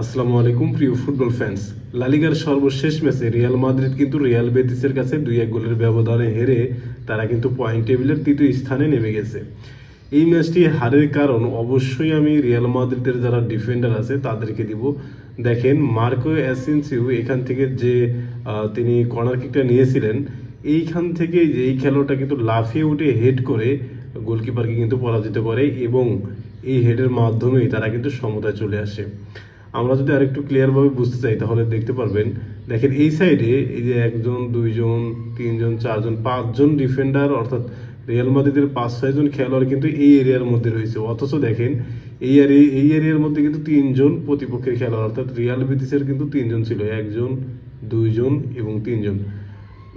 আসসালামু আলাইকুম, প্রিয় ফুটবল ফ্যান্স লালিগার সর্বশেষ ম্যাচে রিয়াল মাদ্রিদ কিন্তু রিয়াল বেতিসের কাছে দুই এক গোলের ব্যবধানে হেরে তারা কিন্তু পয়েন্ট টেবিলের তৃতীয় স্থানে নেমে গেছে। এই ম্যাচটি হারের কারণ অবশ্যই আমি রিয়াল মাদ্রিদের যারা ডিফেন্ডার আছে তাদেরকে দিব। দেখেন, মার্কো অ্যাসেন্সিও এখান থেকে যে তিনি কর্নার কিকটা নিয়েছিলেন, এইখান থেকে এই খেলোয়াড়টা কিন্তু লাফিয়ে উঠে হেড করে গোলকিপারকে কিন্তু পরাজিত করে এবং এই হেডের মাধ্যমেই তারা কিন্তু সমতায় চলে আসে। আমরা যদি আরেকটু ক্লিয়ারভাবে বুঝতে চাই, তাহলে দেখতে পারবেন, দেখেন এই সাইডে এই যে একজন, দুইজন, তিনজন, চারজন, পাঁচজন ডিফেন্ডার অর্থাৎ রিয়াল মাদ্রিদের পাঁচ ছয়জন খেলোয়াড় কিন্তু এই এরিয়ার মধ্যে রয়েছে। অথচ দেখেন, এই এই এরিয়ার মধ্যে কিন্তু তিনজন প্রতিপক্ষের খেলোয়াড়, অর্থাৎ রিয়াল বেতিসের কিন্তু তিনজন ছিল, একজন, দুইজন এবং তিনজন।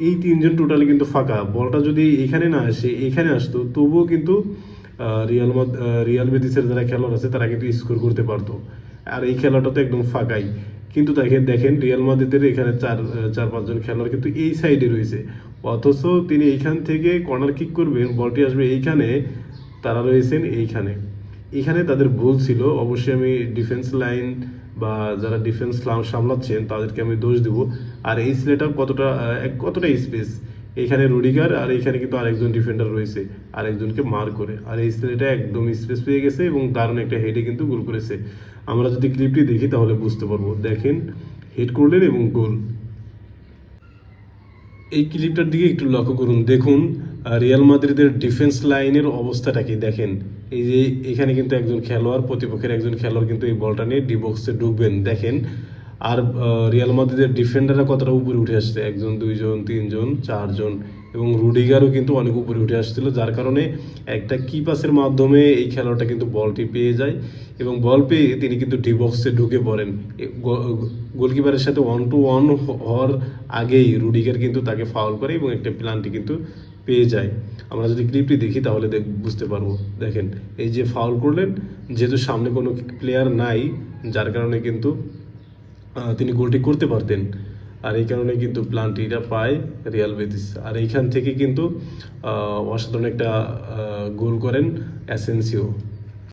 এই তিনজন টোটালি কিন্তু ফাঁকা। বলটা যদি এখানে না আসে, এখানে আসতো, তবুও কিন্তু রিয়াল রিয়াল বেতিসের যারা খেলোয়াড় আছে, তারা কিন্তু স্কোর করতে পারতো। আর এই খেলাটা তো একদম ফাঁকাই। কিন্তু দেখেন দেখেন রিয়াল মাদ্রিদের এখানে চার চার, পাঁচজন খেলোয়াড় কিন্তু এই সাইডে রয়েছে। অথচ তিনি এইখান থেকে কর্নার কিক করবেন, বলটি আসবে এইখানে, তারা রয়েছেন এইখানে। এখানে তাদের ভুল ছিল। অবশ্যই আমি ডিফেন্স লাইন বা যারা ডিফেন্স সামলাচ্ছেন তাদেরকে আমি দোষ দিব। আর এই ছেলেটা কতটা কতটা স্পেস এখানে রুডিগার আর এখানে কিন্তু আরেকজন ডিফেন্ডার রয়েছে। আরেকজনকে মার করে। আর এই ছেলেটা একদম স্পেস পেয়ে গেছে এবং দারুণ একটা হেডে কিন্তু গোল করেছে। আমরা যদি ক্লিপটি দেখি তাহলে বুঝতে পারব। দেখেন হেড করলেন এবং গোল। এই ক্লিপটার দিকে একটু লক্ষ্য করুন। দেখুন রিয়াল মাদ্রিদের ডিফেন্স লাইনের অবস্থাটা কি? দেখেন, এই যে এখানে কিন্তু একজন খেলোয়াড়, প্রতিপক্ষের একজন খেলোয়াড় কিন্তু এই বলটা নিয়ে ডি বক্সে ঢুকবেন। দেখেন আর রিয়াল মাদ্রিদের ডিফেন্ডাররা কতটা উপরে উঠে আসছে? একজন, দুইজন, তিনজন, চারজন এবং রুডিগারও কিন্তু অনেক উপরে উঠে আসছিল যার কারণে একটা কি পাসের মাধ্যমে এই খেলোয়াড়টা কিন্তু বলটি পেয়ে যায় এবং বল পেয়ে তিনি কিন্তু ডি বক্সে ঢুকে পড়েন। গোলকিপারের সাথে ওয়ান টু ওয়ান হওয়ার আগেই রুডিগার কিন্তু তাকে ফাউল করে এবং একটা প্লান্টি কিন্তু পেয়ে যায়। আমরা যদি ক্লিপটি দেখি তাহলে দেখ, বুঝতে পারব। দেখেন, এই যে ফাউল করলেন, যেহেতু সামনে কোনো প্লেয়ার নাই, যার কারণে কিন্তু তিনি গোলটি করতে পারতেন। আর এই কারণে কিন্তু প্লান্টিটা পায় রিয়াল বেতিস। আর এইখান থেকে কিন্তু অসাধারণ একটা গোল করেন অ্যাসেন্সিও।